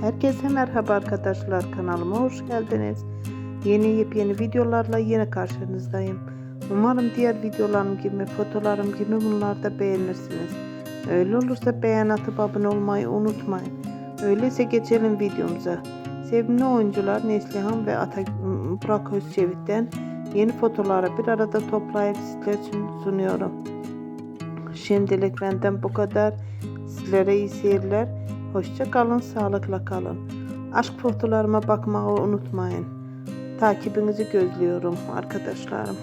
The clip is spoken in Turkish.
Herkese merhaba arkadaşlar kanalıma hoş geldiniz. Yeni yepyeni videolarla yine karşınızdayım. Umarım diğer videolarım gibi, fotolarım gibi bunları da beğenirsiniz. Öyle olursa beğen atıp abone olmayı unutmayın. Öyleyse geçelim videomuza. Sevimli oyuncular Neslihan ve Ata Burak Özçevit'ten yeni fotoları bir arada toplayıp sizler için sunuyorum. Şimdilik benden bu kadar. Sizlere iyi seyirler. Hoşça kalın, sağlıkla kalın. Aşk fotolarıma bakmayı unutmayın. Takibinizi gözlüyorum arkadaşlarım.